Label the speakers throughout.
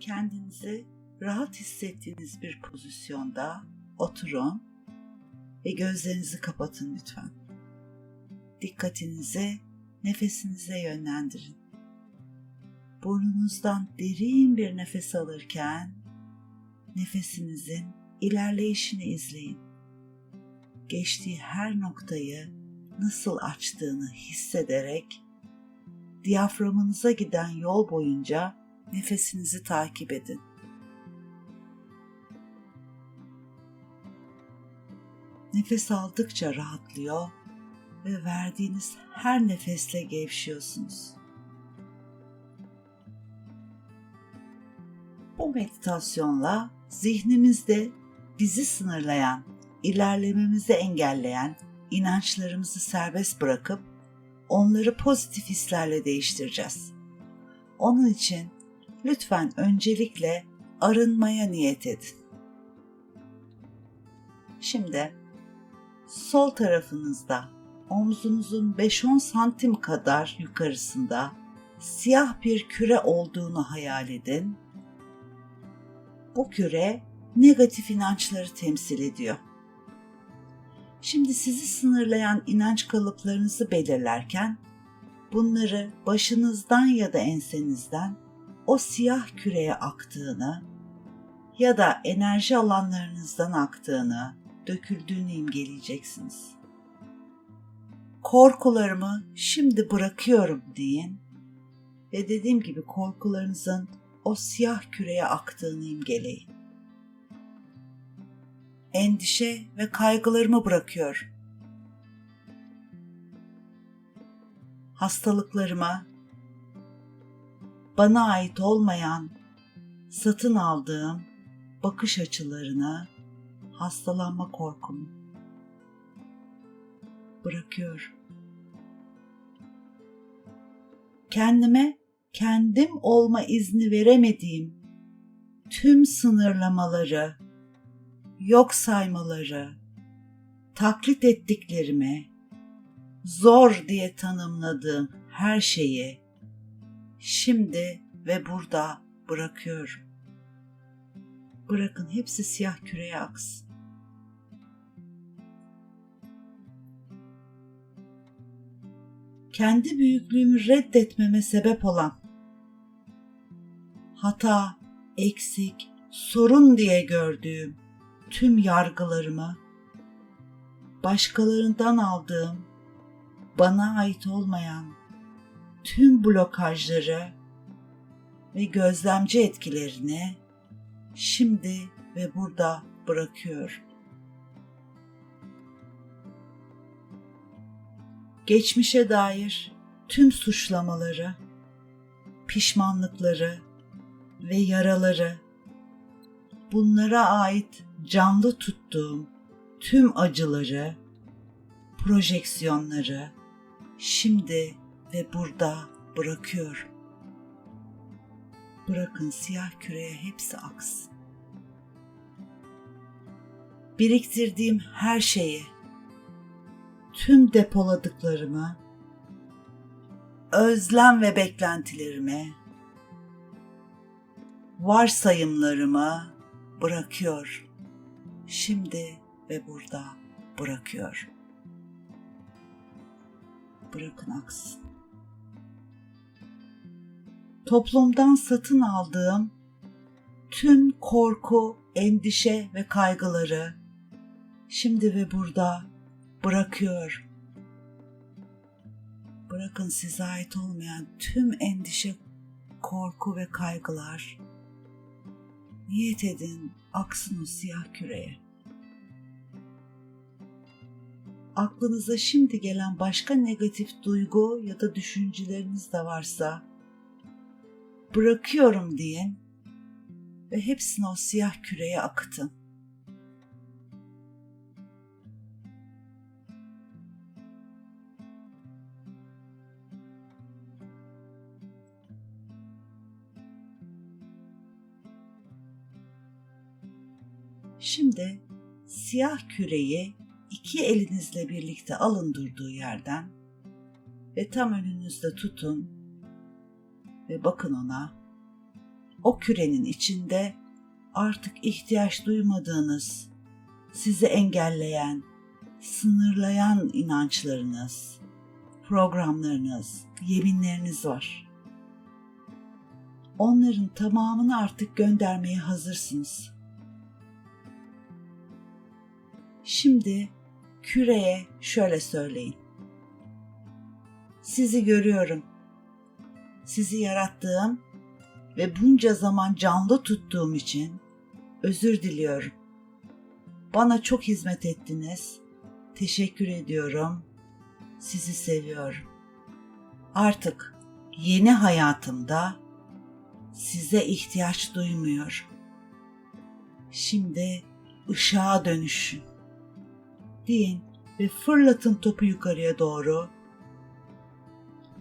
Speaker 1: kendinizi rahat hissettiğiniz bir pozisyonda oturun ve gözlerinizi kapatın lütfen. Dikkatinizi nefesinize yönlendirin. Burnunuzdan derin bir nefes alırken nefesinizin ilerleyişini izleyin. Geçtiği her noktayı nasıl açtığını hissederek diyaframınıza giden yol boyunca nefesinizi takip edin. Nefes aldıkça rahatlıyor ve verdiğiniz her nefesle gevşiyorsunuz. Bu meditasyonla zihnimizde bizi sınırlayan, ilerlememizi engelleyen inançlarımızı serbest bırakıp onları pozitif hislerle değiştireceğiz. Onun için lütfen öncelikle arınmaya niyet edin. Şimdi sol tarafınızda omzunuzun 5-10 santim kadar yukarısında siyah bir küre olduğunu hayal edin. Bu küre negatif inançları temsil ediyor. Şimdi sizi sınırlayan inanç kalıplarınızı belirlerken bunları başınızdan ya da ensenizden o siyah küreye aktığını ya da enerji alanlarınızdan aktığını, döküldüğünü imgeleyeceksiniz. Korkularımı şimdi bırakıyorum deyin ve dediğim gibi korkularınızın o siyah küreye aktığını imgeleyin. Endişe ve kaygılarımı bırakıyorum. Hastalıklarıma, bana ait olmayan, satın aldığım bakış açılarını, hastalanma korkumu bırakıyorum. Kendime kendim olma izni veremediğim tüm sınırlamaları, yok saymaları, taklit ettiklerimi, zor diye tanımladığım her şeyi şimdi ve burada bırakıyorum. Bırakın hepsi siyah küreye aksın. Kendi büyüklüğümü reddetmeme sebep olan hata, eksik, sorun diye gördüğüm tüm yargılarımı başkalarından aldığım bana ait olmayan tüm blokajları ve gözlemci etkilerini şimdi ve burada bırakıyorum. Geçmişe dair tüm suçlamaları, pişmanlıkları ve yaraları, bunlara ait canlı tuttuğum tüm acıları, projeksiyonları şimdi ve burada bırakıyorum. Bırakın siyah küreye hepsi aksın. Biriktirdiğim her şeyi, tüm depoladıklarımı, özlem ve beklentilerimi, varsayımlarımı bırakıyor. Şimdi ve burada bırakıyor. Bırakın aksın toplumdan satın aldığım tüm korku, endişe ve kaygıları şimdi ve burada bırakıyor. Bırakın size ait olmayan tüm endişe, korku ve kaygılar. Niyet edin aksın o siyah küreye. Aklınıza şimdi gelen başka negatif duygu ya da düşünceleriniz de varsa bırakıyorum deyin ve hepsini o siyah küreye akıtın. Şimdi siyah küreyi iki elinizle birlikte alın durduğu yerden ve tam önünüzde tutun ve bakın ona o kürenin içinde artık ihtiyaç duymadığınız, sizi engelleyen, sınırlayan inançlarınız, programlarınız, yeminleriniz var. Onların tamamını artık göndermeye hazırsınız. Şimdi küreye şöyle söyleyin. Sizi görüyorum. Sizi yarattığım ve bunca zaman canlı tuttuğum için özür diliyorum. Bana çok hizmet ettiniz. Teşekkür ediyorum. Sizi seviyorum. Artık yeni hayatımda size ihtiyaç duymuyorum. Şimdi ışığa dönüşün. Deyin ve fırlatın topu yukarıya doğru.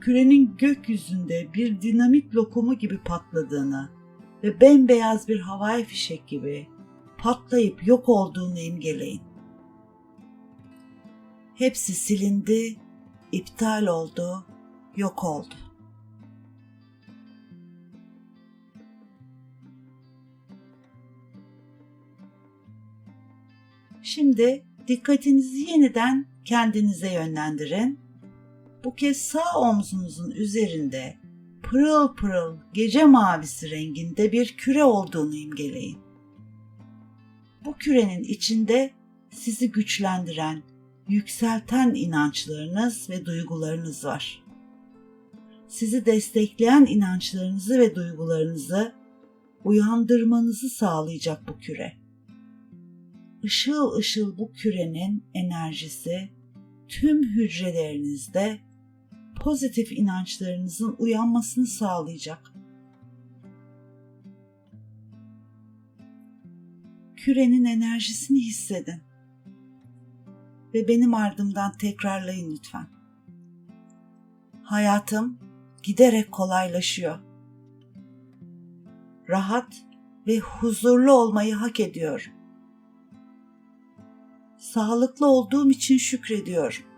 Speaker 1: Kürenin gökyüzünde bir dinamit lokumu gibi patladığını ve bembeyaz bir havai fişek gibi patlayıp yok olduğunu imgeleyin. Hepsi silindi, iptal oldu, yok oldu. Şimdi dikkatinizi yeniden kendinize yönlendirin. Bu kez sağ omzunuzun üzerinde pırıl pırıl gece mavisi renginde bir küre olduğunu imgeleyin. Bu kürenin içinde sizi güçlendiren, yükselten inançlarınız ve duygularınız var. Sizi destekleyen inançlarınızı ve duygularınızı uyandırmanızı sağlayacak bu küre. Işıl ışıl bu kürenin enerjisi tüm hücrelerinizde pozitif inançlarınızın uyanmasını sağlayacak. Kürenin enerjisini hissedin ve benim ardımdan tekrarlayın lütfen. Hayatım giderek kolaylaşıyor. Rahat ve huzurlu olmayı hak ediyorum. Sağlıklı olduğum için şükrediyorum.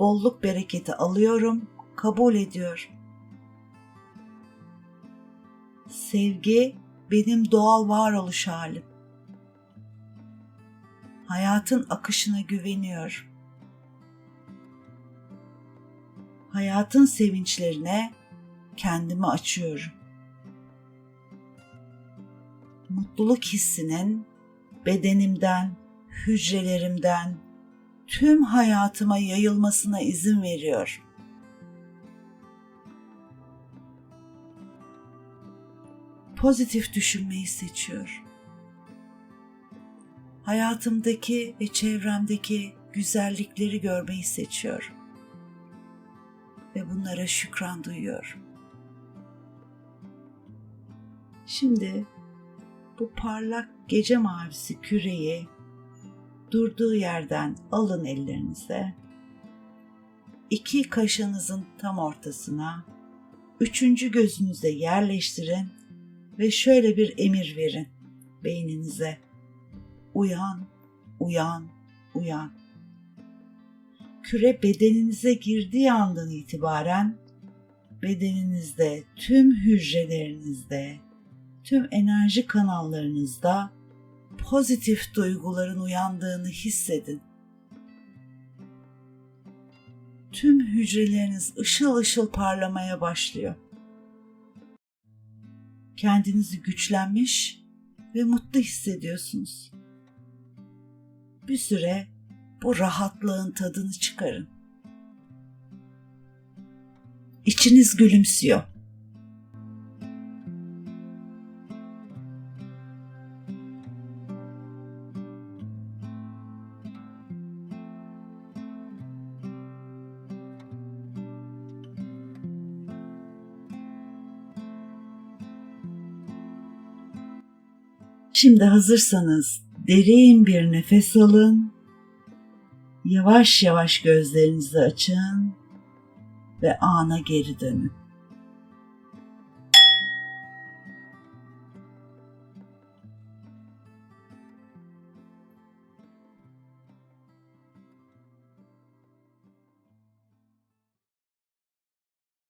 Speaker 1: Bolluk bereketi alıyorum, kabul ediyorum. Sevgi benim doğal varoluş halim hayatın akışına güveniyor. Hayatın sevinçlerine kendimi açıyorum. Mutluluk hissinin bedenimden, hücrelerimden tüm hayatıma yayılmasına izin veriyor. Pozitif düşünmeyi seçiyorum hayatımdaki ve çevremdeki güzellikleri görmeyi seçiyorum. Ve bunlara şükran duyuyorum. Şimdi bu parlak gece mavisi küreyi durduğu yerden alın ellerinize. İki kaşınızın tam ortasına, üçüncü gözünüze yerleştirin ve şöyle bir emir verin beyninize Uyan, uyan, uyan. Küre bedeninize girdiği andan itibaren bedeninizde, tüm hücrelerinizde, tüm enerji kanallarınızda pozitif duyguların uyandığını hissedin. Tüm hücreleriniz ışıl ışıl parlamaya başlıyor. Kendinizi güçlenmiş ve mutlu hissediyorsunuz bir süre bu rahatlığın tadını çıkarın. İçiniz gülümsüyor. Şimdi hazırsanız Derin bir nefes alın. Yavaş yavaş gözlerinizi açın ve ana geri dönün.